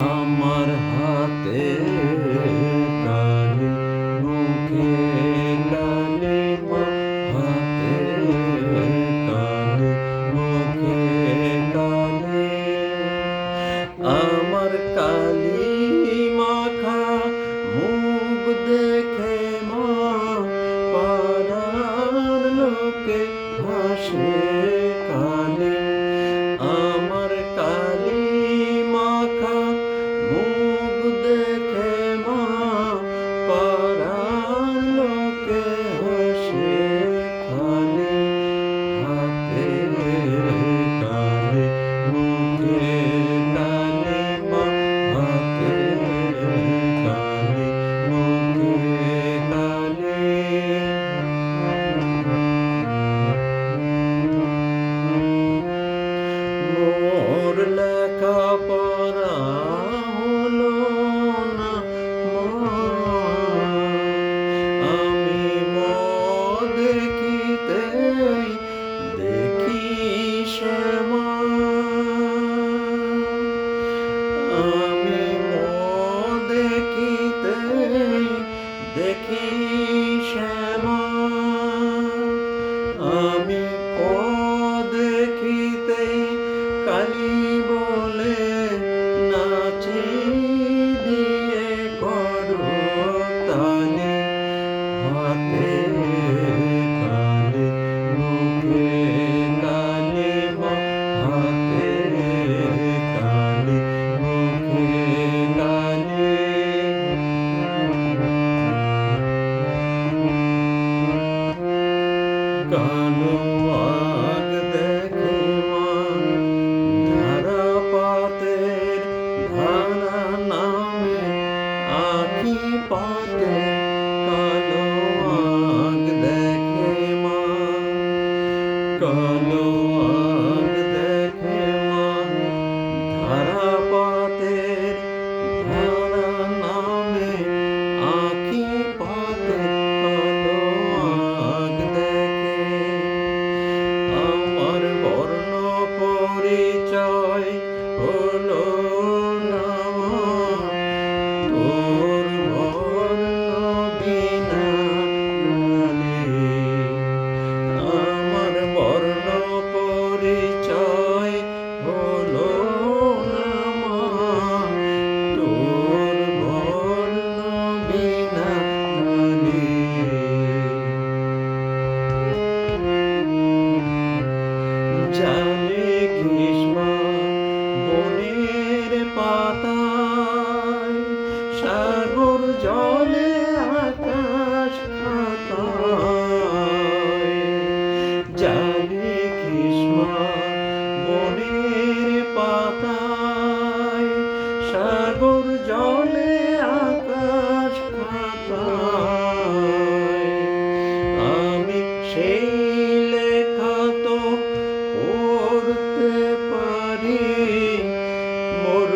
আমার হাতে Amen. দেখিতেই কালী বলে নাচে দিয়ে করো হাতে Canoa. জলে আকাশ জানি কৃষ্ণা পাতায় সাগর জলে আকাশ আমি সেই পারি। মোর